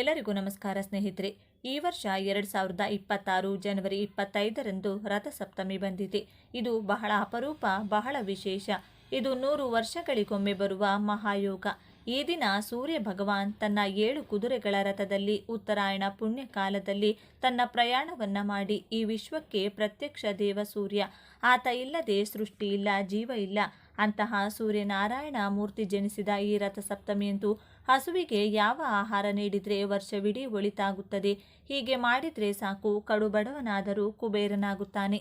ಎಲ್ಲರಿಗೂ ನಮಸ್ಕಾರ ಸ್ನೇಹಿತರೆ. ಈ ವರ್ಷ ಎರಡು ಸಾವಿರದ ಇಪ್ಪತ್ತಾರು ಜನವರಿ ಇಪ್ಪತ್ತೈದರಂದು ರಥಸಪ್ತಮಿ ಬಂದಿದೆ. ಇದು ಬಹಳ ಅಪರೂಪ, ಬಹಳ ವಿಶೇಷ. ಇದು ನೂರು ವರ್ಷಗಳಿಗೊಮ್ಮೆ ಬರುವ ಮಹಾಯೋಗ. ಈ ದಿನ ಸೂರ್ಯ ಭಗವಾನ್ ತನ್ನ ಏಳು ಕುದುರೆಗಳ ರಥದಲ್ಲಿ, ಉತ್ತರಾಯಣ ಪುಣ್ಯ ಕಾಲದಲ್ಲಿ ತನ್ನ ಪ್ರಯಾಣವನ್ನ ಮಾಡಿ ಈ ವಿಶ್ವಕ್ಕೆ ಪ್ರತ್ಯಕ್ಷ ದೇವ ಸೂರ್ಯ. ಆತ ಇಲ್ಲದೆ ಸೃಷ್ಟಿ ಇಲ್ಲ, ಜೀವ ಇಲ್ಲ. ಅಂತಹ ಸೂರ್ಯನಾರಾಯಣ ಮೂರ್ತಿ ಜನಿಸಿದ ಈ ರಥಸಪ್ತಮಿಯಂದು ಹಸುವಿಗೆ ಯಾವ ಆಹಾರ ನೀಡಿದರೆ ವರ್ಷವಿಡೀ ಒಳಿತಾಗುತ್ತದೆ? ಹೀಗೆ ಮಾಡಿದರೆ ಸಾಕು ಕಡುಬಡವನಾದರೂ ಕುಬೇರನಾಗುತ್ತಾನೆ.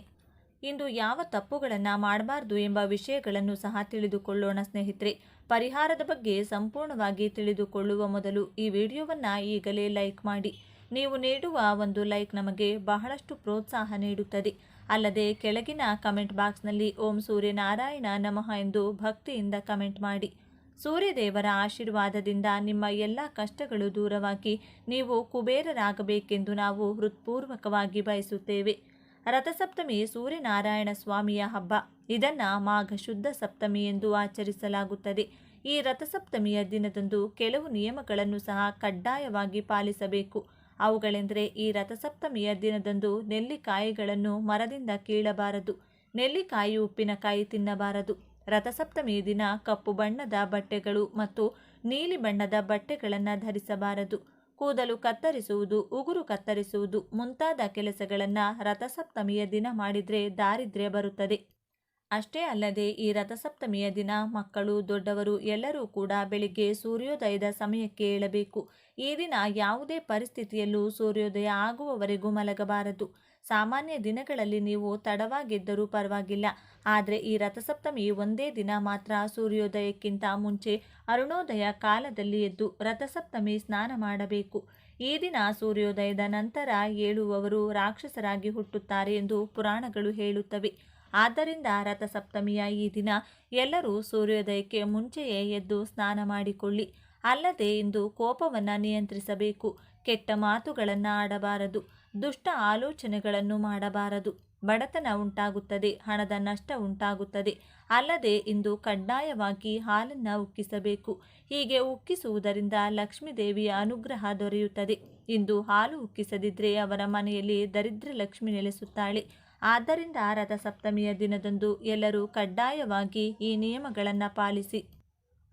ಇಂದು ಯಾವ ತಪ್ಪುಗಳನ್ನು ಮಾಡಬಾರ್ದು ಎಂಬ ವಿಷಯಗಳನ್ನು ಸಹ ತಿಳಿದುಕೊಳ್ಳೋಣ ಸ್ನೇಹಿತರೆ. ಪರಿಹಾರದ ಬಗ್ಗೆ ಸಂಪೂರ್ಣವಾಗಿ ತಿಳಿದುಕೊಳ್ಳುವ ಮೊದಲು ಈ ವಿಡಿಯೋವನ್ನು ಈಗಲೇ ಲೈಕ್ ಮಾಡಿ. ನೀವು ನೀಡುವ ಒಂದು ಲೈಕ್ ನಮಗೆ ಬಹಳಷ್ಟು ಪ್ರೋತ್ಸಾಹ ನೀಡುತ್ತದೆ. ಅಲ್ಲದೆ ಕೆಳಗಿನ ಕಮೆಂಟ್ ಬಾಕ್ಸ್ನಲ್ಲಿ ಓಂ ಸೂರ್ಯನಾರಾಯಣ ನಮಃ ಎಂದು ಭಕ್ತಿಯಿಂದ ಕಮೆಂಟ್ ಮಾಡಿ. ಸೂರ್ಯದೇವರ ಆಶೀರ್ವಾದದಿಂದ ನಿಮ್ಮ ಎಲ್ಲ ಕಷ್ಟಗಳು ದೂರವಾಗಿ ನೀವು ಕುಬೇರರಾಗಬೇಕೆಂದು ನಾವು ಹೃತ್ಪೂರ್ವಕವಾಗಿ ಬಯಸುತ್ತೇವೆ. ರಥಸಪ್ತಮಿ ಸೂರ್ಯನಾರಾಯಣ ಸ್ವಾಮಿಯ ಹಬ್ಬ. ಇದನ್ನು ಮಾಘ ಶುದ್ಧ ಸಪ್ತಮಿ ಎಂದು ಆಚರಿಸಲಾಗುತ್ತದೆ. ಈ ರಥಸಪ್ತಮಿಯ ದಿನದಂದು ಕೆಲವು ನಿಯಮಗಳನ್ನು ಸಹ ಕಡ್ಡಾಯವಾಗಿ ಪಾಲಿಸಬೇಕು. ಅವುಗಳೆಂದರೆ ಈ ರಥಸಪ್ತಮಿಯ ದಿನದಂದು ನೆಲ್ಲಿಕಾಯಿಗಳನ್ನು ಮರದಿಂದ ಕೀಳಬಾರದು. ನೆಲ್ಲಿಕಾಯಿ ಉಪ್ಪಿನಕಾಯಿ ತಿನ್ನಬಾರದು. ರಥಸಪ್ತಮಿ ದಿನ ಕಪ್ಪು ಬಣ್ಣದ ಬಟ್ಟೆಗಳು ಮತ್ತು ನೀಲಿ ಬಣ್ಣದ ಬಟ್ಟೆಗಳನ್ನು ಧರಿಸಬಾರದು. ಕೂದಲು ಕತ್ತರಿಸುವುದು, ಉಗುರು ಕತ್ತರಿಸುವುದು ಮುಂತಾದ ಕೆಲಸಗಳನ್ನು ರಥಸಪ್ತಮಿಯ ದಿನ ಮಾಡಿದರೆ ದಾರಿದ್ರ್ಯ ಬರುತ್ತದೆ. ಅಷ್ಟೇ ಅಲ್ಲದೆ ಈ ರಥಸಪ್ತಮಿಯ ದಿನ ಮಕ್ಕಳು, ದೊಡ್ಡವರು ಎಲ್ಲರೂ ಕೂಡ ಬೆಳಿಗ್ಗೆ ಸೂರ್ಯೋದಯದ ಸಮಯಕ್ಕೆ ಏಳಬೇಕು. ಈ ದಿನ ಯಾವುದೇ ಪರಿಸ್ಥಿತಿಯಲ್ಲೂ ಸೂರ್ಯೋದಯ ಆಗುವವರೆಗೂ ಮಲಗಬಾರದು. ಸಾಮಾನ್ಯ ದಿನಗಳಲ್ಲಿ ನೀವು ತಡವಾಗಿದ್ದರೂ ಪರವಾಗಿಲ್ಲ. ಆದರೆ ಈ ರಥಸಪ್ತಮಿ ಒಂದೇ ದಿನ ಮಾತ್ರ ಸೂರ್ಯೋದಯಕ್ಕಿಂತ ಮುಂಚೆ ಅರುಣೋದಯ ಕಾಲದಲ್ಲಿ ಎದ್ದು ರಥಸಪ್ತಮಿ ಸ್ನಾನ ಮಾಡಬೇಕು. ಈ ದಿನ ಸೂರ್ಯೋದಯದ ನಂತರ ಏಳುವವರು ರಾಕ್ಷಸರಾಗಿ ಹುಟ್ಟುತ್ತಾರೆ ಎಂದು ಪುರಾಣಗಳು ಹೇಳುತ್ತವೆ. ಆದ್ದರಿಂದ ರಥಸಪ್ತಮಿಯ ಈ ದಿನ ಎಲ್ಲರೂ ಸೂರ್ಯೋದಯಕ್ಕೆ ಮುಂಚೆಯೇ ಎದ್ದು ಸ್ನಾನ ಮಾಡಿಕೊಳ್ಳಿ. ಅಲ್ಲದೆ ಇಂದು ಕೋಪವನ್ನು ನಿಯಂತ್ರಿಸಬೇಕು. ಕೆಟ್ಟ ಮಾತುಗಳನ್ನು ಆಡಬಾರದು. ದುಷ್ಟ ಆಲೋಚನೆಗಳನ್ನು ಮಾಡಬಾರದು. ಬಡತನ ಉಂಟಾಗುತ್ತದೆ, ಹಣದ ನಷ್ಟ ಉಂಟಾಗುತ್ತದೆ. ಅಲ್ಲದೆ ಇಂದು ಕಡ್ಡಾಯವಾಗಿ ಹಾಲನ್ನು ಉಕ್ಕಿಸಬೇಕು. ಹೀಗೆ ಉಕ್ಕಿಸುವುದರಿಂದ ಲಕ್ಷ್ಮೀದೇವಿಯ ಅನುಗ್ರಹ ದೊರೆಯುತ್ತದೆ. ಇಂದು ಹಾಲು ಉಕ್ಕಿಸದಿದ್ದರೆ ಅವರ ಮನೆಯಲ್ಲಿ ದರಿದ್ರ ಲಕ್ಷ್ಮಿ ನೆಲೆಸುತ್ತಾಳೆ. ಆದ್ದರಿಂದ ರಥಸಪ್ತಮಿಯ ದಿನದಂದು ಎಲ್ಲರೂ ಕಡ್ಡಾಯವಾಗಿ ಈ ನಿಯಮಗಳನ್ನು ಪಾಲಿಸಿ.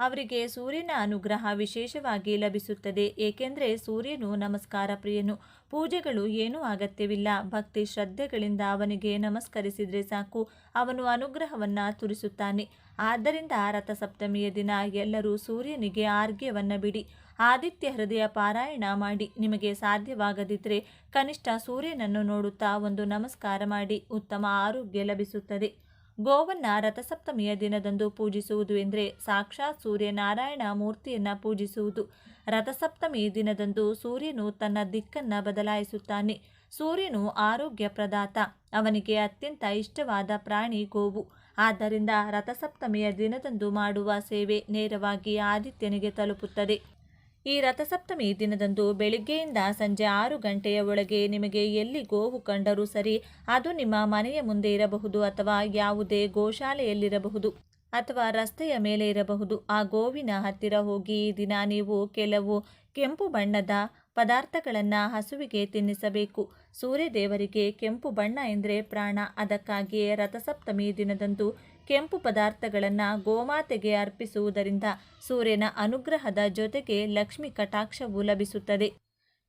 ಅವರಿಗೆ ಸೂರ್ಯನ ಅನುಗ್ರಹ ವಿಶೇಷವಾಗಿ ಲಭಿಸುತ್ತದೆ. ಏಕೆಂದರೆ ಸೂರ್ಯನು, ನಮಸ್ಕಾರ ಪ್ರಿಯನು, ಪೂಜೆಗಳು ಏನೂ ಅಗತ್ಯವಿಲ್ಲ. ಭಕ್ತಿ ಶ್ರದ್ಧೆಗಳಿಂದ ಅವನಿಗೆ ನಮಸ್ಕರಿಸಿದರೆ ಸಾಕು. ಅವನು ಅನುಗ್ರಹವನ್ನು ತುರಿಸುತ್ತಾನೆ. ಆದ್ದರಿಂದ ರಥಸಪ್ತಮಿಯ ದಿನ ಎಲ್ಲರೂ ಸೂರ್ಯನಿಗೆ ಆರ್ಘ್ಯವನ್ನು ಬಿಡಿ. ಆದಿತ್ಯ ಹೃದಯ ಪಾರಾಯಣ ಮಾಡಿ. ನಿಮಗೆ ಸಾಧ್ಯವಾಗದಿದ್ದರೆ ಕನಿಷ್ಠ ಸೂರ್ಯನನ್ನು ನೋಡುತ್ತಾ ಒಂದು ನಮಸ್ಕಾರ ಮಾಡಿ. ಉತ್ತಮ ಆರೋಗ್ಯ ಲಭಿಸುತ್ತದೆ. ಗೋವನ್ನ ರಥಸಪ್ತಮಿಯ ದಿನದಂದು ಪೂಜಿಸುವುದು ಎಂದರೆ ಸಾಕ್ಷಾತ್ ಸೂರ್ಯನಾರಾಯಣ ಮೂರ್ತಿಯನ್ನು ಪೂಜಿಸುವುದು. ರಥಸಪ್ತಮಿ ದಿನದಂದು ಸೂರ್ಯನು ತನ್ನ ದಿಕ್ಕನ್ನು ಬದಲಾಯಿಸುತ್ತಾನೆ. ಸೂರ್ಯನು ಆರೋಗ್ಯ ಪ್ರದಾತ. ಅವನಿಗೆ ಅತ್ಯಂತ ಇಷ್ಟವಾದ ಪ್ರಾಣಿ ಗೋವು. ಆದ್ದರಿಂದ ರಥಸಪ್ತಮಿಯ ದಿನದಂದು ಮಾಡುವ ಸೇವೆ ನೇರವಾಗಿ ಆದಿತ್ಯನಿಗೆ ತಲುಪುತ್ತದೆ. ಈ ರಥಸಪ್ತಮಿ ದಿನದಂದು ಬೆಳಿಗ್ಗೆಯಿಂದ ಸಂಜೆ ಆರು ಗಂಟೆಯ ಒಳಗೆ ನಿಮಗೆ ಎಲ್ಲಿ ಗೋವು ಕಂಡರೂ ಸರಿ, ಅದು ನಿಮ್ಮ ಮನೆಯ ಮುಂದೆ ಇರಬಹುದು ಅಥವಾ ಯಾವುದೇ ಗೋಶಾಲೆಯಲ್ಲಿರಬಹುದು ಅಥವಾ ರಸ್ತೆಯ ಮೇಲೆ ಇರಬಹುದು. ಆ ಗೋವಿನ ಹತ್ತಿರ ಹೋಗಿ ಈ ದಿನ ನೀವು ಕೆಲವು ಕೆಂಪು ಬಣ್ಣದ ಪದಾರ್ಥಗಳನ್ನು ಹಸುವಿಗೆ ತಿನ್ನಿಸಬೇಕು. ಸೂರ್ಯದೇವರಿಗೆ ಕೆಂಪು ಬಣ್ಣ ಎಂದರೆ ಪ್ರಾಣ. ಅದಕ್ಕಾಗಿಯೇ ರಥಸಪ್ತಮಿ ದಿನದಂದು ಕೆಂಪು ಪದಾರ್ಥಗಳನ್ನು ಗೋಮಾತೆಗೆ ಅರ್ಪಿಸುವುದರಿಂದ ಸೂರ್ಯನ ಅನುಗ್ರಹದ ಜೊತೆಗೆ ಲಕ್ಷ್ಮಿ ಕಟಾಕ್ಷವು ಲಭಿಸುತ್ತದೆ.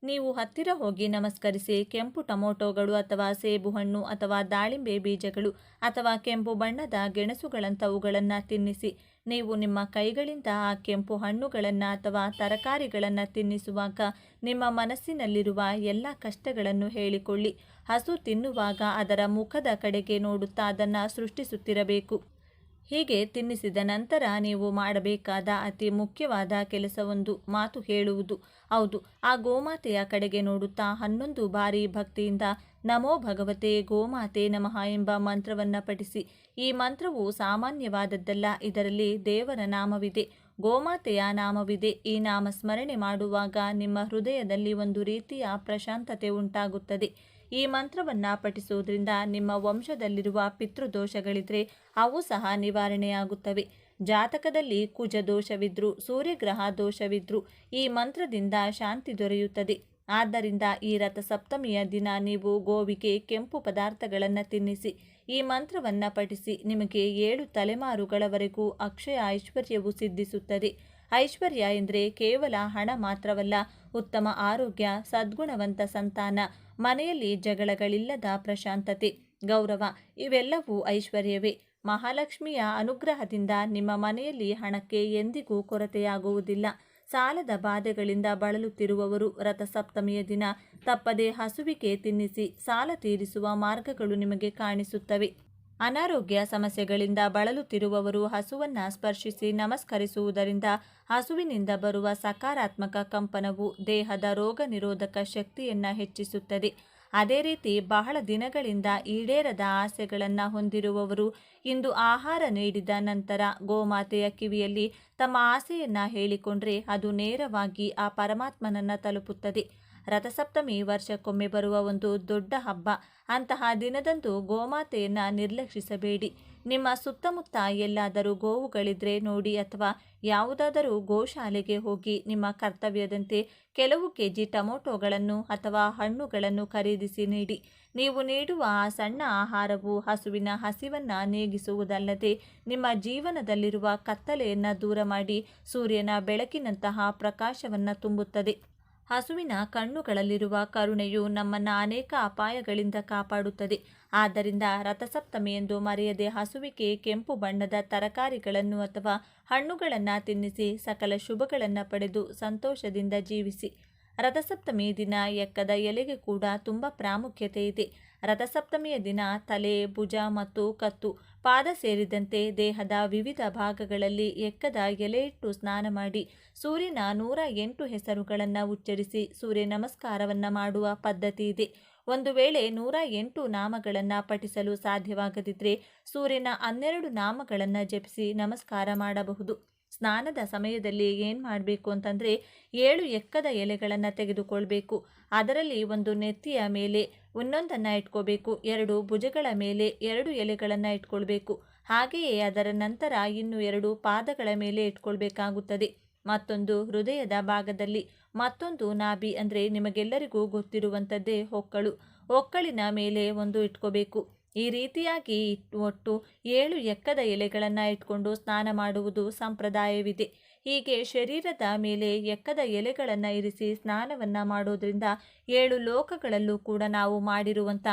ನೀವು ಹತ್ತಿರ ಹೋಗಿ ನಮಸ್ಕರಿಸಿ, ಕೆಂಪು ಟೊಮೊಟೊಗಳು ಅಥವಾ ಸೇಬು ಹಣ್ಣು ಅಥವಾ ದಾಳಿಂಬೆ ಬೀಜಗಳು ಅಥವಾ ಕೆಂಪು ಬಣ್ಣದ ಗೆಣಸುಗಳಂಥವುಗಳನ್ನು ತಿನ್ನಿಸಿ, ನೀವು ನಿಮ್ಮ ಕೈಗಳಿಂದ ಆ ಕೆಂಪು ಹಣ್ಣುಗಳನ್ನು ಅಥವಾ ತರಕಾರಿಗಳನ್ನು ತಿನ್ನಿಸುವಾಗ ನಿಮ್ಮ ಮನಸ್ಸಿನಲ್ಲಿರುವ ಎಲ್ಲ ಕಷ್ಟಗಳನ್ನು ಹೇಳಿಕೊಳ್ಳಿ. ಹಸು ತಿನ್ನುವಾಗ ಅದರ ಮುಖದ ಕಡೆಗೆ ನೋಡುತ್ತಾ ಅದನ್ನು ಸೃಷ್ಟಿಸುತ್ತಿರಬೇಕು. ಹೀಗೆ ತಿನ್ನಿಸಿದ ನಂತರ ನೀವು ಮಾಡಬೇಕಾದ ಅತಿ ಮುಖ್ಯವಾದ ಕೆಲಸವೊಂದು ಮಾತು ಹೇಳುವುದು. ಹೌದು, ಆ ಗೋಮಾತೆಯ ಕಡೆಗೆ ನೋಡುತ್ತಾ ಹನ್ನೊಂದು ಬಾರಿ ಭಕ್ತಿಯಿಂದ ನಮೋ ಭಗವತೆ ಗೋಮಾತೆ ನಮಃ ಎಂಬ ಮಂತ್ರವನ್ನು ಪಠಿಸಿ. ಈ ಮಂತ್ರವು ಸಾಮಾನ್ಯವಾದದ್ದಲ್ಲ, ಇದರಲ್ಲಿ ದೇವರ ನಾಮವಿದೆ. ಗೋಮಾತೆಯ ನಾಮವಿದೆ. ಈ ನಾಮ ಸ್ಮರಣೆ ಮಾಡುವಾಗ ನಿಮ್ಮ ಹೃದಯದಲ್ಲಿ ಒಂದು ರೀತಿಯ ಪ್ರಶಾಂತತೆ ಉಂಟಾಗುತ್ತದೆ. ಈ ಮಂತ್ರವನ್ನು ಪಠಿಸುವುದರಿಂದ ನಿಮ್ಮ ವಂಶದಲ್ಲಿರುವ ಪಿತೃದೋಷಗಳಿದ್ರೆ ಅವು ಸಹ ನಿವಾರಣೆಯಾಗುತ್ತವೆ. ಜಾತಕದಲ್ಲಿ ಕುಜ ದೋಷವಿದ್ರು ಸೂರ್ಯಗ್ರಹ ದೋಷವಿದ್ರು ಈ ಮಂತ್ರದಿಂದ ಶಾಂತಿ ದೊರೆಯುತ್ತದೆ. ಆದ್ದರಿಂದ ಈ ರಥಸಪ್ತಮಿಯ ದಿನ ನೀವು ಗೋವಿಗೆ ಕೆಂಪು ಪದಾರ್ಥಗಳನ್ನು ತಿನ್ನಿಸಿ, ಈ ಮಂತ್ರವನ್ನು ಪಠಿಸಿ ನಿಮಗೆ ಏಳು ತಲೆಮಾರುಗಳವರೆಗೂ ಅಕ್ಷಯ ಐಶ್ವರ್ಯವು ಸಿದ್ಧಿಸುತ್ತದೆ. ಐಶ್ವರ್ಯ ಎಂದರೆ ಕೇವಲ ಹಣ ಮಾತ್ರವಲ್ಲ, ಉತ್ತಮ ಆರೋಗ್ಯ, ಸದ್ಗುಣವಂತ ಸಂತಾನ, ಮನೆಯಲ್ಲಿ ಜಗಳಗಳಿಲ್ಲದ ಪ್ರಶಾಂತತೆ, ಗೌರವ, ಇವೆಲ್ಲವೂ ಐಶ್ವರ್ಯವೇ. ಮಹಾಲಕ್ಷ್ಮಿಯ ಅನುಗ್ರಹದಿಂದ ನಿಮ್ಮ ಮನೆಯಲ್ಲಿ ಹಣಕ್ಕೆ ಎಂದಿಗೂ ಕೊರತೆಯಾಗುವುದಿಲ್ಲ. ಸಾಲದ ಬಾಧೆಗಳಿಂದ ಬಳಲುತ್ತಿರುವವರು ರಥಸಪ್ತಮಿಯ ದಿನ ತಪ್ಪದೆ ಹಸುವಿಗೆ ತಿನ್ನಿಸಿ ಸಾಲ ತೀರಿಸುವ ಮಾರ್ಗಗಳು ನಿಮಗೆ ಕಾಣಿಸುತ್ತವೆ. ಅನಾರೋಗ್ಯ ಸಮಸ್ಯೆಗಳಿಂದ ಬಳಲುತ್ತಿರುವವರು ಹಸುವನ್ನ ಸ್ಪರ್ಶಿಸಿ ನಮಸ್ಕರಿಸುವುದರಿಂದ ಹಸುವಿನಿಂದ ಬರುವ ಸಕಾರಾತ್ಮಕ ಕಂಪನವು ದೇಹದ ರೋಗ ನಿರೋಧಕ ಶಕ್ತಿಯನ್ನು ಹೆಚ್ಚಿಸುತ್ತದೆ. ಅದೇ ರೀತಿ ಬಹಳ ದಿನಗಳಿಂದ ಈಡೇರದ ಆಸೆಗಳನ್ನು ಹೊಂದಿರುವವರು ಇಂದು ಆಹಾರ ನೀಡಿದ ನಂತರ ಗೋಮಾತೆಯ ಕಿವಿಯಲ್ಲಿ ತಮ್ಮ ಆಸೆಯನ್ನು ಹೇಳಿಕೊಂಡ್ರೆ ಅದು ನೇರವಾಗಿ ಆ ಪರಮಾತ್ಮನನ್ನ ತಲುಪುತ್ತದೆ. ರಥಸಪ್ತಮಿ ವರ್ಷಕ್ಕೊಮ್ಮೆ ಬರುವ ಒಂದು ದೊಡ್ಡ ಹಬ್ಬ. ಅಂತಹ ದಿನದಂದು ಗೋಮಾತೆಯನ್ನ ನಿರ್ಲಕ್ಷಿಸಬೇಡಿ. ನಿಮ್ಮ ಸುತ್ತಮುತ್ತ ಎಲ್ಲಾದರೂ ಗೋವುಗಳಿದ್ರೆ ನೋಡಿ ಅಥವಾ ಯಾವುದಾದರೂ ಗೋಶಾಲೆಗೆ ಹೋಗಿ ನಿಮ್ಮ ಕರ್ತವ್ಯದಂತೆ ಕೆಲವು ಕೆಜಿ ಟೊಮೊಟೊಗಳನ್ನು ಅಥವಾ ಹಣ್ಣುಗಳನ್ನು ಖರೀದಿಸಿ ನೀಡಿ. ನೀವು ನೀಡುವ ಆ ಸಣ್ಣ ಆಹಾರವು ಹಸುವಿನ ಹಸಿವನ್ನ ನೀಗಿಸುವುದಲ್ಲದೆ ನಿಮ್ಮ ಜೀವನದಲ್ಲಿರುವ ಕತ್ತಲೆಯನ್ನು ದೂರ ಮಾಡಿ ಸೂರ್ಯನ ಬೆಳಕಿನಂತಹ ಪ್ರಕಾಶವನ್ನು ತುಂಬುತ್ತದೆ. ಹಸುವಿನ ಕಣ್ಣುಗಳಲ್ಲಿರುವ ಕರುಣೆಯು ನಮ್ಮನ್ನು ಅನೇಕ ಅಪಾಯಗಳಿಂದ ಕಾಪಾಡುತ್ತದೆ. ಆದ್ದರಿಂದ ರಥಸಪ್ತಮಿಯೆಂದು ಮರೆಯದೆ ಹಸುವಿಗೆ ಕೆಂಪು ಬಣ್ಣದ ತರಕಾರಿಗಳನ್ನು ಅಥವಾ ಹಣ್ಣುಗಳನ್ನು ತಿನ್ನಿಸಿ ಸಕಲ ಶುಭಗಳನ್ನು ಪಡೆದು ಸಂತೋಷದಿಂದ ಜೀವಿಸಿ. ರಥಸಪ್ತಮಿ ದಿನ ಎಕ್ಕದ ಎಲೆಗೆ ಕೂಡ ತುಂಬ ಪ್ರಾಮುಖ್ಯತೆ ಇದೆ. ರಥಸಪ್ತಮಿಯ ದಿನ ತಲೆ, ಭುಜ ಮತ್ತು ಕತ್ತು, ಪಾದ ಸೇರಿದಂತೆ ದೇಹದ ವಿವಿಧ ಭಾಗಗಳಲ್ಲಿ ಎಕ್ಕದ ಎಲೆಯಿಟ್ಟು ಸ್ನಾನ ಮಾಡಿ ಸೂರ್ಯನ ನೂರ ಎಂಟು ಹೆಸರುಗಳನ್ನು ಉಚ್ಚರಿಸಿ ಸೂರ್ಯ ನಮಸ್ಕಾರವನ್ನು ಮಾಡುವ ಪದ್ಧತಿ ಇದೆ. ಒಂದು ವೇಳೆ ನೂರ ಎಂಟು ನಾಮಗಳನ್ನು ಪಠಿಸಲು ಸಾಧ್ಯವಾಗದಿದ್ದರೆ ಸೂರ್ಯನ ಹನ್ನೆರಡು ನಾಮಗಳನ್ನು ಜಪಿಸಿ ನಮಸ್ಕಾರ ಮಾಡಬಹುದು. ಸ್ನಾನದ ಸಮಯದಲ್ಲಿ ಏನು ಮಾಡಬೇಕು ಅಂತಂದರೆ ಏಳು ಎಕ್ಕದ ಎಲೆಗಳನ್ನು ತೆಗೆದುಕೊಳ್ಬೇಕು. ಅದರಲ್ಲಿ ಒಂದು ನೆತ್ತಿಯ ಮೇಲೆ ಇನ್ನೊಂದನ್ನು ಇಟ್ಕೋಬೇಕು, ಎರಡು ಭುಜಗಳ ಮೇಲೆ ಎರಡು ಎಲೆಗಳನ್ನು ಇಟ್ಕೊಳ್ಬೇಕು. ಹಾಗೆಯೇ ಅದರ ನಂತರ ಇನ್ನು ಎರಡು ಪಾದಗಳ ಮೇಲೆ ಇಟ್ಕೊಳ್ಬೇಕಾಗುತ್ತದೆ. ಮತ್ತೊಂದು ಹೃದಯದ ಭಾಗದಲ್ಲಿ, ಮತ್ತೊಂದು ನಾಭಿ ಅಂದರೆ ನಿಮಗೆಲ್ಲರಿಗೂ ಗೊತ್ತಿರುವಂಥದ್ದೇ ಹೊಕ್ಕಳು. ಹೊಕ್ಕಳಿನ ಮೇಲೆ ಒಂದು ಇಟ್ಕೋಬೇಕು. ಈ ರೀತಿಯಾಗಿ ಒಟ್ಟು ಏಳು ಎಕ್ಕದ ಎಲೆಗಳನ್ನು ಇಟ್ಕೊಂಡು ಸ್ನಾನ ಮಾಡುವುದು ಸಂಪ್ರದಾಯವಿದೆ. ಹೀಗೆ ಶರೀರದ ಮೇಲೆ ಎಕ್ಕದ ಎಲೆಗಳನ್ನು ಇರಿಸಿ ಸ್ನಾನವನ್ನು ಮಾಡೋದ್ರಿಂದ ಏಳು ಲೋಕಗಳಲ್ಲೂ ಕೂಡ ನಾವು ಮಾಡಿರುವಂಥ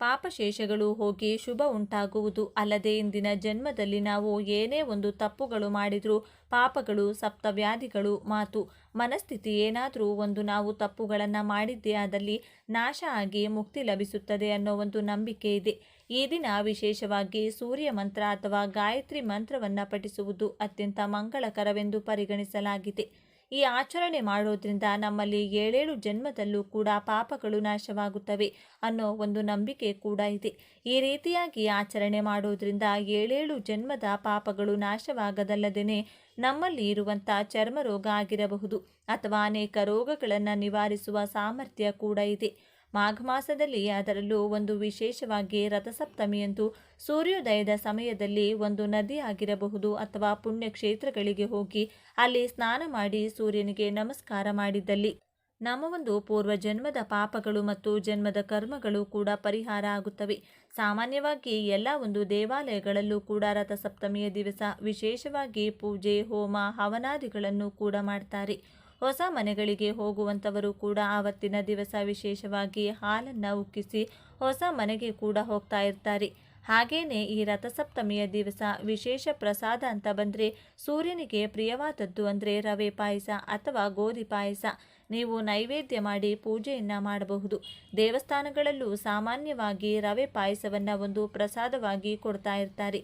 ಪಾಪಶೇಷಗಳು ಹೋಗಿ ಶುಭ ಉಂಟಾಗುವುದು ಅಲ್ಲದೆ ಇಂದಿನ ಜನ್ಮದಲ್ಲಿ ನಾವು ಏನೇ ಒಂದು ತಪ್ಪುಗಳು ಮಾಡಿದರೂ ಪಾಪಗಳು, ಸಪ್ತವ್ಯಾಧಿಗಳು, ಮಾತು, ಮನಸ್ಥಿತಿ ಏನಾದರೂ ಒಂದು ನಾವು ತಪ್ಪುಗಳನ್ನು ಮಾಡಿದ್ದೇ ಆದಲ್ಲಿ ನಾಶ ಆಗಿ ಮುಕ್ತಿ ಲಭಿಸುತ್ತದೆ ಅನ್ನೋ ಒಂದು ನಂಬಿಕೆ ಇದೆ. ಈ ದಿನ ವಿಶೇಷವಾಗಿ ಸೂರ್ಯ ಮಂತ್ರ ಅಥವಾ ಗಾಯತ್ರಿ ಮಂತ್ರವನ್ನು ಪಠಿಸುವುದು ಅತ್ಯಂತ ಮಂಗಳಕರವೆಂದು ಪರಿಗಣಿಸಲಾಗಿದೆ. ಈ ಆಚರಣೆ ಮಾಡೋದ್ರಿಂದ ನಮ್ಮಲ್ಲಿ ಏಳೇಳು ಜನ್ಮದಲ್ಲೂ ಕೂಡ ಪಾಪಗಳು ನಾಶವಾಗುತ್ತವೆ ಅನ್ನೋ ಒಂದು ನಂಬಿಕೆ ಕೂಡ ಇದೆ. ಈ ರೀತಿಯಾಗಿ ಆಚರಣೆ ಮಾಡೋದ್ರಿಂದ ಏಳೇಳು ಜನ್ಮದ ಪಾಪಗಳು ನಾಶವಾಗದಲ್ಲದೇ ನಮ್ಮಲ್ಲಿ ಇರುವಂಥ ಚರ್ಮ ರೋಗ ಆಗಿರಬಹುದು ಅಥವಾ ಅನೇಕ ರೋಗಗಳನ್ನು ನಿವಾರಿಸುವ ಸಾಮರ್ಥ್ಯ ಕೂಡ ಇದೆ. ಮಾಘ ಮಾಸದಲ್ಲಿ ಅದರಲ್ಲೂ ಒಂದು ವಿಶೇಷವಾಗಿ ರಥಸಪ್ತಮಿಯಂದು ಸೂರ್ಯೋದಯದ ಸಮಯದಲ್ಲಿ ಒಂದು ನದಿ ಆಗಿರಬಹುದು ಅಥವಾ ಪುಣ್ಯಕ್ಷೇತ್ರಗಳಿಗೆ ಹೋಗಿ ಅಲ್ಲಿ ಸ್ನಾನ ಮಾಡಿ ಸೂರ್ಯನಿಗೆ ನಮಸ್ಕಾರ ಮಾಡಿದ್ದಲ್ಲಿ ನಮ್ಮ ಒಂದು ಪೂರ್ವ ಜನ್ಮದ ಪಾಪಗಳು ಮತ್ತು ಜನ್ಮದ ಕರ್ಮಗಳು ಕೂಡ ಪರಿಹಾರ ಆಗುತ್ತವೆ. ಸಾಮಾನ್ಯವಾಗಿ ಎಲ್ಲ ಒಂದು ದೇವಾಲಯಗಳಲ್ಲೂ ಕೂಡ ರಥಸಪ್ತಮಿಯ ದಿವಸ ವಿಶೇಷವಾಗಿ ಪೂಜೆ, ಹೋಮ, ಹವನಾದಿಗಳನ್ನು ಕೂಡ ಮಾಡ್ತಾರೆ. ಹೊಸ ಮನೆಗಳಿಗೆ ಹೋಗುವಂಥವರು ಕೂಡ ಆವತ್ತಿನ ದಿವಸ ವಿಶೇಷವಾಗಿ ಹಾಲನ್ನು ಉಕ್ಕಿಸಿ ಹೊಸ ಮನೆಗೆ ಕೂಡ ಹೋಗ್ತಾ ಇರ್ತಾರೆ. ಹಾಗೇನೆ ಈ ರಥಸಪ್ತಮಿಯ ದಿವಸ ವಿಶೇಷ ಪ್ರಸಾದ ಅಂತ ಬಂದರೆ ಸೂರ್ಯನಿಗೆ ಪ್ರಿಯವಾದದ್ದು ಅಂದರೆ ರವೆ ಪಾಯಸ ಅಥವಾ ಗೋಧಿ ಪಾಯಸ. ನೀವು ನೈವೇದ್ಯ ಮಾಡಿ ಪೂಜೆಯನ್ನು ಮಾಡಬಹುದು. ದೇವಸ್ಥಾನಗಳಲ್ಲೂ ಸಾಮಾನ್ಯವಾಗಿ ರವೆ ಪಾಯಸವನ್ನು ಒಂದು ಪ್ರಸಾದವಾಗಿ ಕೊಡ್ತಾ ಇರ್ತಾರೆ.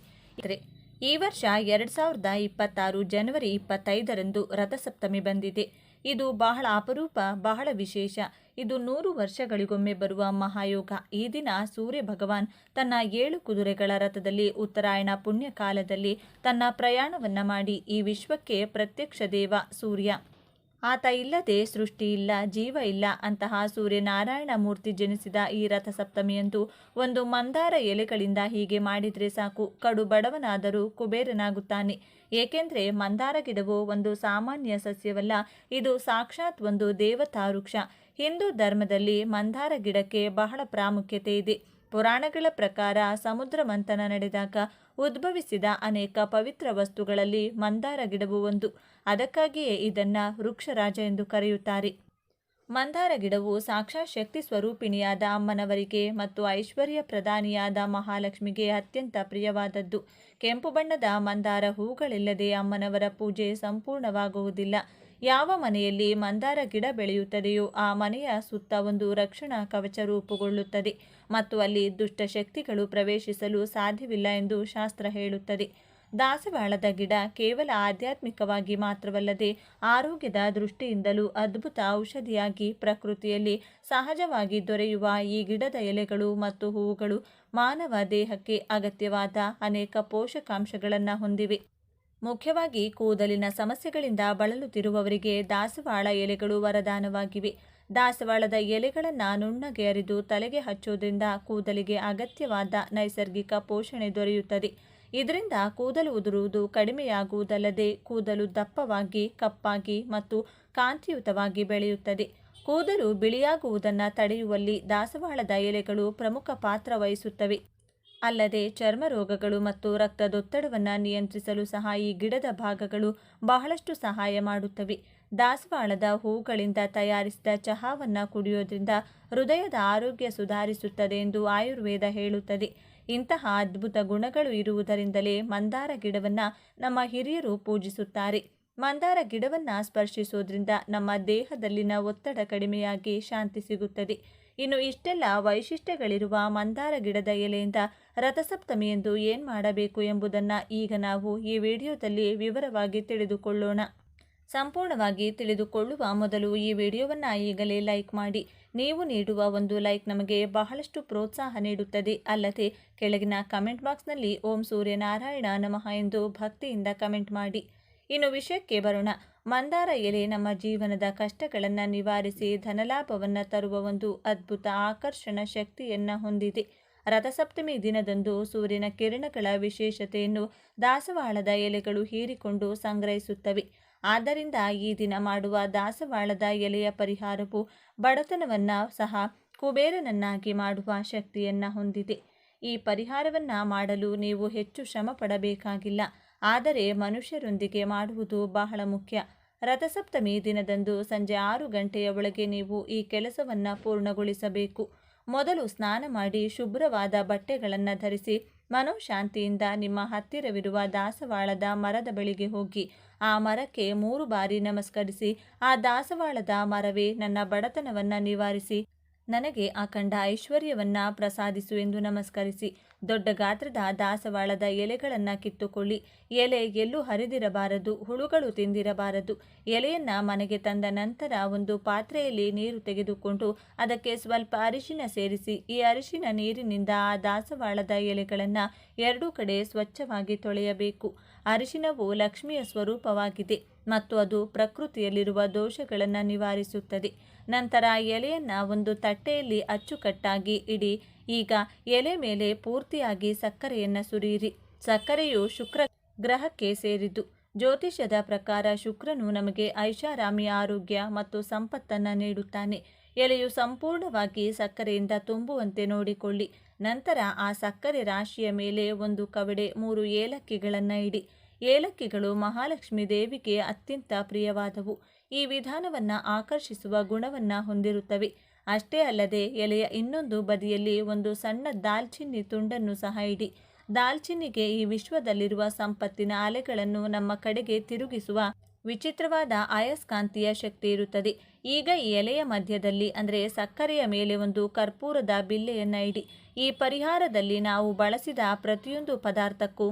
ಈ ವರ್ಷ ಎರಡು ಸಾವಿರದ ಇಪ್ಪತ್ತಾರು ಜನವರಿ ಇಪ್ಪತ್ತೈದರಂದು ರಥಸಪ್ತಮಿ ಬಂದಿದೆ. ಇದು ಬಹಳ ಅಪರೂಪ, ಬಹಳ ವಿಶೇಷ. ಇದು ನೂರು ವರ್ಷಗಳಿಗೊಮ್ಮೆ ಬರುವ ಮಹಾಯೋಗ. ಈ ದಿನ ಸೂರ್ಯ ಭಗವಾನ್ ತನ್ನ ಏಳು ಕುದುರೆಗಳ ರಥದಲ್ಲಿ ಉತ್ತರಾಯಣ ಪುಣ್ಯ ಕಾಲದಲ್ಲಿ ತನ್ನ ಪ್ರಯಾಣವನ್ನ ಮಾಡಿ ಈ ವಿಶ್ವಕ್ಕೆ ಪ್ರತ್ಯಕ್ಷ ದೇವ ಸೂರ್ಯ. ಆತ ಇಲ್ಲದೆ ಸೃಷ್ಟಿ ಇಲ್ಲ, ಜೀವ ಇಲ್ಲ, ಅಂತಹ ಸೂರ್ಯನಾರಾಯಣ ಮೂರ್ತಿ ಜನಿಸಿದ ಈ ರಥಸಪ್ತಮಿಯಂದು ಒಂದು ಮಂದಾರ ಎಲೆಗಳಿಂದ ಹೀಗೆ ಮಾಡಿದರೆ ಸಾಕು, ಕಡು ಬಡವನಾದರೂ ಕುಬೇರನಾಗುತ್ತಾನೆ. ಏಕೆಂದರೆ ಮಂದಾರ ಗಿಡವು ಒಂದು ಸಾಮಾನ್ಯ ಸಸ್ಯವಲ್ಲ, ಇದು ಸಾಕ್ಷಾತ್ ಒಂದು ದೇವತಾ ವೃಕ್ಷ ಹಿಂದೂ ಧರ್ಮದಲ್ಲಿ ಮಂದಾರ ಗಿಡಕ್ಕೆ ಬಹಳ ಪ್ರಾಮುಖ್ಯತೆ ಇದೆ. ಪುರಾಣಗಳ ಪ್ರಕಾರ ಸಮುದ್ರ ಮಂಥನ ನಡೆದಾಗ ಉದ್ಭವಿಸಿದ ಅನೇಕ ಪವಿತ್ರ ವಸ್ತುಗಳಲ್ಲಿ ಮಂದಾರ ಗಿಡವು ಒಂದು. ಅದಕ್ಕಾಗಿಯೇ ಇದನ್ನು ವೃಕ್ಷರಾಜ ಎಂದು ಕರೆಯುತ್ತಾರೆ. ಮಂದಾರ ಗಿಡವು ಸಾಕ್ಷಾತ್ ಶಕ್ತಿ ಸ್ವರೂಪಿಣಿಯಾದ ಅಮ್ಮನವರಿಗೆ ಮತ್ತು ಐಶ್ವರ್ಯ ಪ್ರಧಾನಿಯಾದ ಮಹಾಲಕ್ಷ್ಮಿಗೆ ಅತ್ಯಂತ ಪ್ರಿಯವಾದದ್ದು. ಕೆಂಪು ಬಣ್ಣದ ಮಂದಾರ ಹೂಗಳಿಲ್ಲದೆ ಅಮ್ಮನವರ ಪೂಜೆ ಸಂಪೂರ್ಣವಾಗುವುದಿಲ್ಲ. ಯಾವ ಮನೆಯಲ್ಲಿ ಮಂದಾರ ಗಿಡ ಬೆಳೆಯುತ್ತದೆಯೋ ಆ ಮನೆಯ ಸುತ್ತ ಒಂದು ರಕ್ಷಣಾ ಕವಚ ರೂಪುಗೊಳ್ಳುತ್ತದೆ ಮತ್ತು ಅಲ್ಲಿ ದುಷ್ಟ ಶಕ್ತಿಗಳು ಪ್ರವೇಶಿಸಲು ಸಾಧ್ಯವಿಲ್ಲ ಎಂದು ಶಾಸ್ತ್ರ ಹೇಳುತ್ತದೆ. ದಾಸವಾಳದ ಗಿಡ ಕೇವಲ ಆಧ್ಯಾತ್ಮಿಕವಾಗಿ ಮಾತ್ರವಲ್ಲದೆ ಆರೋಗ್ಯದ ದೃಷ್ಟಿಯಿಂದಲೂ ಅದ್ಭುತ ಔಷಧಿಯಾಗಿ ಪ್ರಕೃತಿಯಲ್ಲಿ ಸಹಜವಾಗಿ ದೊರೆಯುವ ಈ ಗಿಡದ ಎಲೆಗಳು ಮತ್ತು ಹೂವುಗಳು ಮಾನವ ದೇಹಕ್ಕೆ ಅಗತ್ಯವಾದ ಅನೇಕ ಪೋಷಕಾಂಶಗಳನ್ನು ಹೊಂದಿವೆ. ಮುಖ್ಯವಾಗಿ ಕೂದಲಿನ ಸಮಸ್ಯೆಗಳಿಂದ ಬಳಲುತ್ತಿರುವವರಿಗೆ ದಾಸವಾಳ ಎಲೆಗಳು ವರದಾನವಾಗಿವೆ. ದಾಸವಾಳದ ಎಲೆಗಳನ್ನು ನುಣ್ಣಗೆ ಅರಿದು ತಲೆಗೆ ಹಚ್ಚುವುದರಿಂದ ಕೂದಲಿಗೆ ಅಗತ್ಯವಾದ ನೈಸರ್ಗಿಕ ಪೋಷಣೆ ದೊರೆಯುತ್ತದೆ. ಇದರಿಂದ ಕೂದಲು ಉದುರುವುದು ಕಡಿಮೆಯಾಗುವುದಲ್ಲದೆ ಕೂದಲು ದಪ್ಪವಾಗಿ, ಕಪ್ಪಾಗಿ ಮತ್ತು ಕಾಂತಿಯುತವಾಗಿ ಬೆಳೆಯುತ್ತದೆ. ಕೂದಲು ಬಿಳಿಯಾಗುವುದನ್ನು ತಡೆಯುವಲ್ಲಿ ದಾಸವಾಳದ ಎಲೆಗಳು ಪ್ರಮುಖ ಪಾತ್ರ ವಹಿಸುತ್ತವೆ. ಅಲ್ಲದೆ ಚರ್ಮ ರೋಗಗಳು ಮತ್ತು ರಕ್ತದೊತ್ತಡವನ್ನು ನಿಯಂತ್ರಿಸಲು ಸಹ ಈ ಗಿಡದ ಭಾಗಗಳು ಬಹಳಷ್ಟು ಸಹಾಯ ಮಾಡುತ್ತವೆ. ದಾಸವಾಳದ ಹೂಗಳಿಂದ ತಯಾರಿಸಿದ ಚಹಾವನ್ನು ಕುಡಿಯೋದ್ರಿಂದ ಹೃದಯದ ಆರೋಗ್ಯ ಸುಧಾರಿಸುತ್ತದೆ ಎಂದು ಆಯುರ್ವೇದ ಹೇಳುತ್ತದೆ. ಇಂತಹ ಅದ್ಭುತ ಗುಣಗಳು ಇರುವುದರಿಂದಲೇ ಮಂದಾರ ಗಿಡವನ್ನು ನಮ್ಮ ಹಿರಿಯರು ಪೂಜಿಸುತ್ತಾರೆ. ಮಂದಾರ ಗಿಡವನ್ನು ಸ್ಪರ್ಶಿಸೋದ್ರಿಂದ ನಮ್ಮ ದೇಹದಲ್ಲಿನ ಒತ್ತಡ ಕಡಿಮೆಯಾಗಿ ಶಾಂತಿ ಸಿಗುತ್ತದೆ. ಇನ್ನು ಇಷ್ಟೆಲ್ಲ ವೈಶಿಷ್ಟ್ಯಗಳಿರುವ ಮಂದಾರ ಗಿಡದ ಎಲೆಯಿಂದ ರಥಸಪ್ತಮಿಯಂದು ಏನು ಮಾಡಬೇಕು ಎಂಬುದನ್ನು ಈಗ ನಾವು ಈ ವಿಡಿಯೋದಲ್ಲಿ ವಿವರವಾಗಿ ತಿಳಿದುಕೊಳ್ಳೋಣ. ಸಂಪೂರ್ಣವಾಗಿ ತಿಳಿದುಕೊಳ್ಳುವ ಮೊದಲು ಈ ವಿಡಿಯೋವನ್ನು ಈಗಲೇ ಲೈಕ್ ಮಾಡಿ. ನೀವು ನೀಡುವ ಒಂದು ಲೈಕ್ ನಮಗೆ ಬಹಳಷ್ಟು ಪ್ರೋತ್ಸಾಹ ನೀಡುತ್ತದೆ. ಅಲ್ಲದೆ ಕೆಳಗಿನ ಕಮೆಂಟ್ ಬಾಕ್ಸ್ನಲ್ಲಿ ಓಂ ಸೂರ್ಯನಾರಾಯಣ ನಮಃ ಎಂದು ಭಕ್ತಿಯಿಂದ ಕಮೆಂಟ್ ಮಾಡಿ. ಇನ್ನು ವಿಷಯಕ್ಕೆ ಬರೋಣ. ಮಂದಾರ ಎಲೆ ನಮ್ಮ ಜೀವನದ ಕಷ್ಟಗಳನ್ನು ನಿವಾರಿಸಿ ಧನಲಾಭವನ್ನು ತರುವ ಒಂದು ಅದ್ಭುತ ಆಕರ್ಷಣ ಶಕ್ತಿಯನ್ನು ಹೊಂದಿದೆ. ರಥಸಪ್ತಮಿ ದಿನದಂದು ಸೂರ್ಯನ ಕಿರಣಗಳ ವಿಶೇಷತೆಯನ್ನು ದಾಸವಾಳದ ಎಲೆಗಳು ಹೀರಿಕೊಂಡು ಸಂಗ್ರಹಿಸುತ್ತವೆ. ಆದ್ದರಿಂದ ಈ ದಿನ ಮಾಡುವ ದಾಸವಾಳದ ಎಲೆಯ ಪರಿಹಾರವು ಬಡತನವನ್ನು ಸಹ ಕುಬೇರನನ್ನಾಗಿ ಮಾಡುವ ಶಕ್ತಿಯನ್ನು ಹೊಂದಿದೆ. ಈ ಪರಿಹಾರವನ್ನು ಮಾಡಲು ನೀವು ಹೆಚ್ಚು ಶ್ರಮ ಆದರೆ ಮನುಷ್ಯರೊಂದಿಗೆ ಮಾಡುವುದು ಬಹಳ ಮುಖ್ಯ. ರಥಸಪ್ತಮಿ ದಿನದಂದು ಸಂಜೆ ಆರು ಗಂಟೆಯ ಒಳಗೆ ನೀವು ಈ ಕೆಲಸವನ್ನು ಪೂರ್ಣಗೊಳಿಸಬೇಕು. ಮೊದಲು ಸ್ನಾನ ಮಾಡಿ ಶುಭ್ರವಾದ ಬಟ್ಟೆಗಳನ್ನು ಧರಿಸಿ ಮನೋಶಾಂತಿಯಿಂದ ನಿಮ್ಮ ಹತ್ತಿರವಿರುವ ದಾಸವಾಳದ ಮರದ ಬಳಿಗೆ ಹೋಗಿ, ಆ ಮರಕ್ಕೆ ಮೂರು ಬಾರಿ ನಮಸ್ಕರಿಸಿ, ಆ ದಾಸವಾಳದ ಮರವೇ ನನ್ನ ಬಡತನವನ್ನು ನಿವಾರಿಸಿ, ನನಗೆ ಅಖಂಡ ಐಶ್ವರ್ಯವನ್ನು ಪ್ರಸಾದಿಸು ಎಂದು ನಮಸ್ಕರಿಸಿ. ದೊಡ್ಡ ಗಾತ್ರದ ದಾಸವಾಳದ ಎಲೆಗಳನ್ನು ಕಿತ್ತುಕೊಳ್ಳಿ. ಎಲೆ ಎಲ್ಲೂ ಹರಿದಿರಬಾರದು, ಹುಳುಗಳು ತಿಂದಿರಬಾರದು. ಎಲೆಯನ್ನ ಮನೆಗೆ ತಂದ ನಂತರ ಒಂದು ಪಾತ್ರೆಯಲ್ಲಿ ನೀರು ತೆಗೆದುಕೊಂಡು ಅದಕ್ಕೆ ಸ್ವಲ್ಪ ಅರಿಶಿನ ಸೇರಿಸಿ, ಈ ಅರಿಶಿನ ನೀರಿನಿಂದ ಆ ದಾಸವಾಳದ ಎಲೆಗಳನ್ನು ಎರಡೂ ಕಡೆ ಸ್ವಚ್ಛವಾಗಿ ತೊಳೆಯಬೇಕು. ಅರಿಶಿನವು ಲಕ್ಷ್ಮಿಯ ಸ್ವರೂಪವಾಗಿದೆ ಮತ್ತು ಅದು ಪ್ರಕೃತಿಯಲ್ಲಿರುವ ದೋಷಗಳನ್ನು ನಿವಾರಿಸುತ್ತದೆ. ನಂತರ ಎಲೆಯನ್ನು ಒಂದು ತಟ್ಟೆಯಲ್ಲಿ ಅಚ್ಚುಕಟ್ಟಾಗಿ ಇಡಿ ಈಗ ಎಲೆ ಮೇಲೆ ಪೂರ್ತಿಯಾಗಿ ಸಕ್ಕರೆಯನ್ನು ಸುರಿಯಿರಿ. ಸಕ್ಕರೆಯು ಶುಕ್ರ ಗ್ರಹಕ್ಕೆ ಸೇರಿದ್ದು. ಜ್ಯೋತಿಷ್ಯದ ಪ್ರಕಾರ ಶುಕ್ರನು ನಮಗೆ ಐಷಾರಾಮಿ ಆರೋಗ್ಯ ಮತ್ತು ಸಂಪತ್ತನ್ನು ನೀಡುತ್ತಾನೆ. ಎಲೆಯು ಸಂಪೂರ್ಣವಾಗಿ ಸಕ್ಕರೆಯಿಂದ ತುಂಬುವಂತೆ ನೋಡಿಕೊಳ್ಳಿ. ನಂತರ ಆ ಸಕ್ಕರೆ ರಾಶಿಯ ಮೇಲೆ ಒಂದು ಕವಡೆ ಮೂರು ಏಲಕ್ಕಿಗಳನ್ನು ಇಡಿ. ಏಲಕ್ಕಿಗಳು ಮಹಾಲಕ್ಷ್ಮಿ ದೇವಿಗೆ ಅತ್ಯಂತ ಪ್ರಿಯವಾದವು. ಈ ವಿಧಾನವನ್ನು ಆಕರ್ಷಿಸುವ ಗುಣವನ್ನು ಹೊಂದಿರುತ್ತವೆ. ಅಷ್ಟೇ ಅಲ್ಲದೆ ಎಲೆಯ ಇನ್ನೊಂದು ಬದಿಯಲ್ಲಿ ಒಂದು ಸಣ್ಣ ದಾಲ್ಚಿನ್ನಿ ತುಂಡನ್ನು ಸಹ ಇಡಿ. ದಾಲ್ಚಿನ್ನಿಗೆ ಈ ವಿಶ್ವದಲ್ಲಿರುವ ಸಂಪತ್ತಿನ ಅಲೆಗಳನ್ನು ನಮ್ಮ ಕಡೆಗೆ ತಿರುಗಿಸುವ ವಿಚಿತ್ರವಾದ ಅಯಸ್ಕಾಂತೀಯ ಶಕ್ತಿ ಇರುತ್ತದೆ. ಈಗ ಈ ಎಲೆಯ ಮಧ್ಯದಲ್ಲಿ, ಅಂದರೆ ಸಕ್ಕರೆಯ ಮೇಲೆ ಒಂದು ಕರ್ಪೂರದ ಬಿಲ್ಲೆಯನ್ನು ಇಡಿ. ಈ ಪರಿಹಾರದಲ್ಲಿ ನಾವು ಬಳಸಿದ ಪ್ರತಿಯೊಂದು ಪದಾರ್ಥಕ್ಕೂ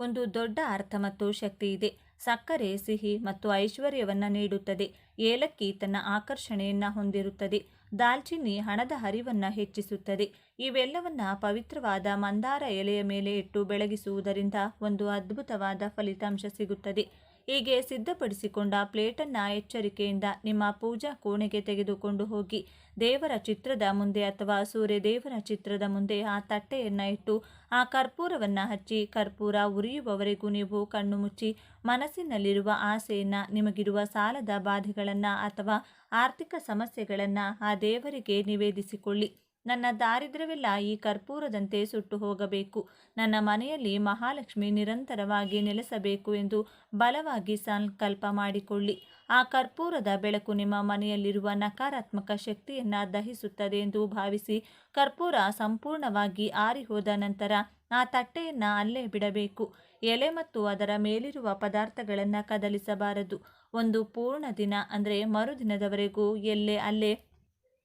ಒಂದು ದೊಡ್ಡ ಅರ್ಥ ಮತ್ತು ಶಕ್ತಿ ಇದೆ. ಸಕ್ಕರೆ, ಸಿಹಿ ಮತ್ತು ಐಶ್ವರ್ಯವನ್ನು ನೀಡುತ್ತದೆ. ಏಲಕ್ಕಿ ತನ್ನ ಆಕರ್ಷಣೆಯನ್ನು ಹೊಂದಿರುತ್ತದೆ. ದಾಲ್ಚಿನ್ನಿ ಹಣದ ಹರಿವನ್ನು ಹೆಚ್ಚಿಸುತ್ತದೆ. ಇವೆಲ್ಲವನ್ನ ಪವಿತ್ರವಾದ ಮಂದಾರ ಎಲೆಯ ಮೇಲೆ ಇಟ್ಟು ಬೆಳಗಿಸುವುದರಿಂದ ಒಂದು ಅದ್ಭುತವಾದ ಫಲಿತಾಂಶ ಸಿಗುತ್ತದೆ. ಹೀಗೆ ಸಿದ್ಧಪಡಿಸಿಕೊಂಡ ಪ್ಲೇಟನ್ನು ಎಚ್ಚರಿಕೆಯಿಂದ ನಿಮ್ಮ ಪೂಜಾ ಕೋಣೆಗೆ ತೆಗೆದುಕೊಂಡು ಹೋಗಿ ದೇವರ ಚಿತ್ರದ ಮುಂದೆ ಅಥವಾ ಸೂರ್ಯದೇವರ ಚಿತ್ರದ ಮುಂದೆ ಆ ತಟ್ಟೆಯನ್ನು ಇಟ್ಟು ಆ ಕರ್ಪೂರವನ್ನು ಹಚ್ಚಿ ಕರ್ಪೂರ ಉರಿಯುವವರೆಗೂ ನೀವು ಕಣ್ಣು ಮುಚ್ಚಿ ಮನಸ್ಸಿನಲ್ಲಿರುವ ಆಸೆಯನ್ನು ನಿಮಗಿರುವ ಸಾಲದ ಬಾಧೆಗಳನ್ನು ಅಥವಾ ಆರ್ಥಿಕ ಸಮಸ್ಯೆಗಳನ್ನು ಆ ದೇವರಿಗೆ ನಿವೇದಿಸಿಕೊಳ್ಳಿ. ನನ್ನ ದಾರಿದ್ರ್ಯವೆಲ್ಲ ಈ ಕರ್ಪೂರದಂತೆ ಸುಟ್ಟು ಹೋಗಬೇಕು. ನನ್ನ ಮನೆಯಲ್ಲಿ ಮಹಾಲಕ್ಷ್ಮಿ ನಿರಂತರವಾಗಿ ನೆಲೆಸಬೇಕು ಎಂದು ಬಲವಾಗಿ ಸಂಕಲ್ಪ ಮಾಡಿಕೊಳ್ಳಿ. ಆ ಕರ್ಪೂರದ ಬೆಳಕು ನಿಮ್ಮ ಮನೆಯಲ್ಲಿರುವ ನಕಾರಾತ್ಮಕ ಶಕ್ತಿಯನ್ನು ದಹಿಸುತ್ತದೆ ಎಂದು ಭಾವಿಸಿ ಕರ್ಪೂರ ಸಂಪೂರ್ಣವಾಗಿ ಆರಿ ಹೋದ ನಂತರ ಆ ತಟ್ಟೆಯನ್ನು ಅಲ್ಲೇ ಬಿಡಬೇಕು. ಎಲೆ ಮತ್ತು ಅದರ ಮೇಲಿರುವ ಪದಾರ್ಥಗಳನ್ನು ಕದಲಿಸಬಾರದು. ಒಂದು ಪೂರ್ಣ ದಿನ ಅಂದರೆ ಮರುದಿನದವರೆಗೂ ಎಲ್ಲೇ ಅಲ್ಲೇ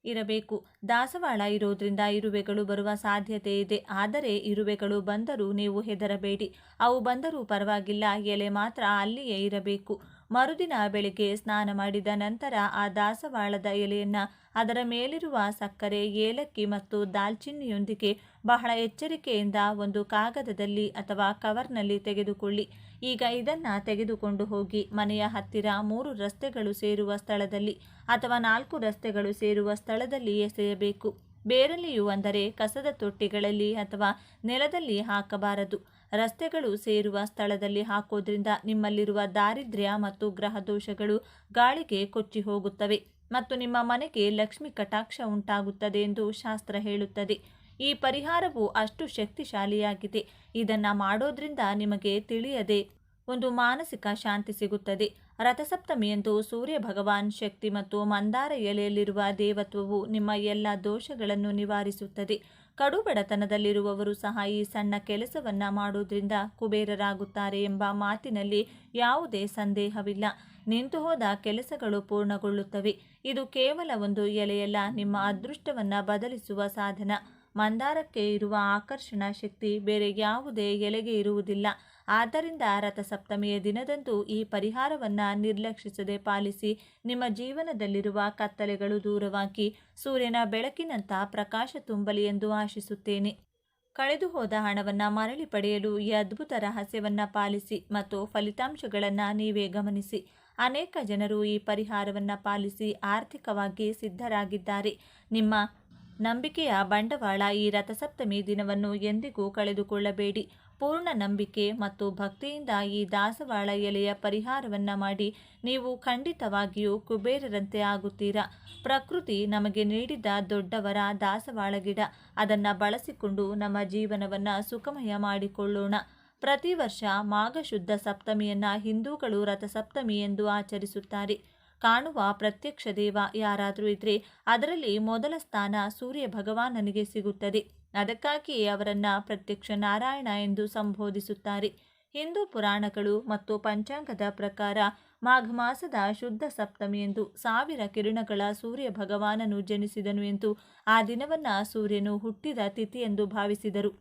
ಇರಬೇಕು. ದಾಸವಾಳ ಇರೋದ್ರಿಂದ ಇರುವೆಗಳು ಬರುವ ಸಾಧ್ಯತೆ ಇದೆ. ಆದರೆ ಇರುವೆಗಳು ಬಂದರೂ ನೀವು ಹೆದರಬೇಡಿ. ಅವು ಬಂದರೂ ಪರವಾಗಿಲ್ಲ. ಎಲೆ ಮಾತ್ರ ಅಲ್ಲಿಯೇ ಇರಬೇಕು. ಮರುದಿನ ಬೆಳಿಗ್ಗೆ ಸ್ನಾನ ಮಾಡಿದ ನಂತರ ಆ ದಾಸವಾಳದ ಎಲೆಯನ್ನು ಅದರ ಮೇಲಿರುವ ಸಕ್ಕರೆ, ಏಲಕ್ಕಿ ಮತ್ತು ದಾಲ್ಚಿನ್ನಿಯೊಂದಿಗೆ ಬಹಳ ಎಚ್ಚರಿಕೆಯಿಂದ ಒಂದು ಕಾಗದದಲ್ಲಿ ಅಥವಾ ಕವರ್ನಲ್ಲಿ ತೆಗೆದುಕೊಳ್ಳಿ. ಈಗ ಇದನ್ನು ತೆಗೆದುಕೊಂಡು ಹೋಗಿ ಮನೆಯ ಹತ್ತಿರ ಮೂರು ರಸ್ತೆಗಳು ಸೇರುವ ಸ್ಥಳದಲ್ಲಿ ಅಥವಾ ನಾಲ್ಕು ರಸ್ತೆಗಳು ಸೇರುವ ಸ್ಥಳದಲ್ಲಿ ಎಸೆಯಬೇಕು. ಬೇರಲ್ಲಿಯೂ ಅಂದರೆ ಕಸದ ತೊಟ್ಟಿಗಳಲ್ಲಿ ಅಥವಾ ನೆಲದಲ್ಲಿ ಹಾಕಬಾರದು. ರಸ್ತೆಗಳು ಸೇರುವ ಸ್ಥಳದಲ್ಲಿ ಹಾಕೋದ್ರಿಂದ ನಿಮ್ಮಲ್ಲಿರುವ ದಾರಿದ್ರ್ಯ ಮತ್ತು ಗ್ರಹ ದೋಷಗಳು ಗಾಳಿಗೆ ಕೊಚ್ಚಿ ಹೋಗುತ್ತವೆ ಮತ್ತು ನಿಮ್ಮ ಮನೆಗೆ ಲಕ್ಷ್ಮಿ ಕಟಾಕ್ಷ ಉಂಟಾಗುತ್ತದೆ ಎಂದು ಶಾಸ್ತ್ರ ಹೇಳುತ್ತದೆ. ಈ ಪರಿಹಾರವು ಅಷ್ಟು ಶಕ್ತಿಶಾಲಿಯಾಗಿದೆ. ಇದನ್ನು ಮಾಡೋದ್ರಿಂದ ನಿಮಗೆ ತಿಳಿಯದೆ ಒಂದು ಮಾನಸಿಕ ಶಾಂತಿ ಸಿಗುತ್ತದೆ. ರಥಸಪ್ತಮಿಯಂದು ಸೂರ್ಯ ಭಗವಾನ್ ಶಕ್ತಿ ಮತ್ತು ಮಂದಾರ ಎಲೆಯಲ್ಲಿರುವ ದೇವತ್ವವು ನಿಮ್ಮ ಎಲ್ಲ ದೋಷಗಳನ್ನು ನಿವಾರಿಸುತ್ತದೆ. ಕಡು ಬಡತನದಲ್ಲಿರುವವರು ಸಹ ಈ ಸಣ್ಣ ಕೆಲಸವನ್ನ ಮಾಡುವುದರಿಂದ ಕುಬೇರರಾಗುತ್ತಾರೆ ಎಂಬ ಮಾತಿನಲ್ಲಿ ಯಾವುದೇ ಸಂದೇಹವಿಲ್ಲ. ನಿಂತು ಹೋದ ಕೆಲಸಗಳು ಪೂರ್ಣಗೊಳ್ಳುತ್ತವೆ. ಇದು ಕೇವಲ ಒಂದು ಎಲೆಯಲ್ಲ, ನಿಮ್ಮ ಅದೃಷ್ಟವನ್ನ ಬದಲಿಸುವ ಸಾಧನ. ಮಂದಾರಕ್ಕೆ ಇರುವ ಆಕರ್ಷಣಾ ಶಕ್ತಿ ಬೇರೆ ಯಾವುದೇ ಎಲೆಗೆ ಇರುವುದಿಲ್ಲ. ಆದ್ದರಿಂದ ರಥಸಪ್ತಮಿಯ ದಿನದಂದು ಈ ಪರಿಹಾರವನ್ನು ನಿರ್ಲಕ್ಷಿಸದೆ ಪಾಲಿಸಿ ನಿಮ್ಮ ಜೀವನದಲ್ಲಿರುವ ಕತ್ತಲೆಗಳು ದೂರವಾಗಿ ಸೂರ್ಯನ ಬೆಳಕಿನಂಥ ಪ್ರಕಾಶ ತುಂಬಲಿ ಎಂದು ಆಶಿಸುತ್ತೇನೆ. ಕಳೆದು ಹೋದ ಹಣವನ್ನು ಮರಳಿ ಪಡೆಯಲು ಈ ಅದ್ಭುತ ರಹಸ್ಯವನ್ನು ಪಾಲಿಸಿ ಮತ್ತು ಫಲಿತಾಂಶಗಳನ್ನು ನೀವೇ ಗಮನಿಸಿ. ಅನೇಕ ಜನರು ಈ ಪರಿಹಾರವನ್ನು ಪಾಲಿಸಿ ಆರ್ಥಿಕವಾಗಿ ಸಿದ್ಧರಾಗಿದ್ದಾರೆ. ನಿಮ್ಮ ನಂಬಿಕೆಯ ಬಂಡವಾಳ ಈ ರಥಸಪ್ತಮಿ ದಿನವನ್ನು ಎಂದಿಗೂ ಕಳೆದುಕೊಳ್ಳಬೇಡಿ. ಪೂರ್ಣ ನಂಬಿಕೆ ಮತ್ತು ಭಕ್ತಿಯಿಂದ ಈ ದಾಸವಾಳ ಎಲೆಯ ಪರಿಹಾರವನ್ನ ಮಾಡಿ ನೀವು ಖಂಡಿತವಾಗಿಯೂ ಕುಬೇರರಂತೆ ಆಗುತ್ತೀರಾ? ಪ್ರಕೃತಿ ನಮಗೆ ನೀಡಿದ ದೊಡ್ಡವರ ದಾಸವಾಳ ಗಿಡ, ಅದನ್ನು ಬಳಸಿಕೊಂಡು ನಮ್ಮ ಜೀವನವನ್ನು ಸುಖಮಯ ಮಾಡಿಕೊಳ್ಳೋಣ. ಪ್ರತಿ ವರ್ಷ ಮಾಘ ಶುದ್ಧ ಸಪ್ತಮಿಯನ್ನ ಹಿಂದೂಗಳು ರಥಸಪ್ತಮಿ ಎಂದು ಆಚರಿಸುತ್ತಾರೆ. ಕಾಣುವ ಪ್ರತ್ಯಕ್ಷ ದೇವ ಯಾರಾದರೂ ಇದ್ರೆ ಅದರಲ್ಲಿ ಮೊದಲ ಸ್ಥಾನ ಸೂರ್ಯ ಭಗವಾನನಿಗೆ ಸಿಗುತ್ತದೆ. ಅದಕ್ಕಾಗಿಯೇ ಅವರನ್ನು ಪ್ರತ್ಯಕ್ಷ ನಾರಾಯಣ ಎಂದು ಸಂಬೋಧಿಸುತ್ತಾರೆ. ಹಿಂದೂ ಪುರಾಣಗಳು ಮತ್ತು ಪಂಚಾಂಗದ ಪ್ರಕಾರ ಮಾಘ ಮಾಸದ ಶುದ್ಧ ಸಪ್ತಮಿ ಎಂದು ಸಾವಿರ ಕಿರಣಗಳ ಸೂರ್ಯ ಭಗವಾನನು ಜನಿಸಿದನು ಎಂದು ಆ ದಿನವನ್ನ ಸೂರ್ಯನು ಹುಟ್ಟಿದ ತಿಥಿ ಎಂದು ಭಾವಿಸಿದರು.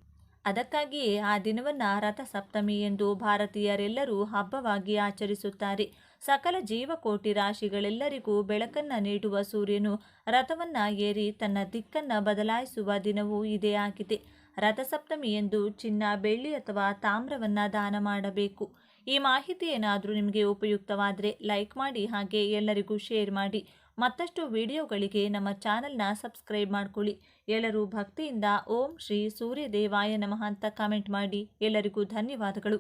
ಅದಕ್ಕಾಗಿಯೇ ಆ ದಿನವನ್ನ ರಥಸಪ್ತಮಿ ಎಂದು ಭಾರತೀಯರೆಲ್ಲರೂ ಹಬ್ಬವಾಗಿ ಆಚರಿಸುತ್ತಾರೆ. ಸಕಲ ಜೀವಕೋಟಿ ರಾಶಿಗಳೆಲ್ಲರಿಗೂ ಬೆಳಕನ್ನ ನೀಡುವ ಸೂರ್ಯನು ರಥವನ್ನ ಏರಿ ತನ್ನ ದಿಕ್ಕನ್ನ ಬದಲಾಯಿಸುವ ದಿನವೂ ಇದೇ ಆಗಿದೆ. ರಥಸಪ್ತಮಿ ಎಂದು ಚಿನ್ನ, ಬೆಳ್ಳಿ ಅಥವಾ ತಾಮ್ರವನ್ನ ದಾನ ಮಾಡಬೇಕು. ಈ ಮಾಹಿತಿ ಏನಾದರೂ ನಿಮಗೆ ಉಪಯುಕ್ತವಾದರೆ ಲೈಕ್ ಮಾಡಿ, ಹಾಗೆ ಎಲ್ಲರಿಗೂ ಶೇರ್ ಮಾಡಿ. ಮತ್ತಷ್ಟು ವಿಡಿಯೋಗಳಿಗೆ ನಮ್ಮ ಚಾನಲ್ನ ಸಬ್ಸ್ಕ್ರೈಬ್ ಮಾಡಿಕೊಳ್ಳಿ. ಎಲ್ಲರೂ ಭಕ್ತಿಯಿಂದ ಓಂ ಶ್ರೀ ಸೂರ್ಯದೇವಾಯ ನಮಃ ಅಂತ ಕಾಮೆಂಟ್ ಮಾಡಿ. ಎಲ್ಲರಿಗೂ ಧನ್ಯವಾದಗಳು.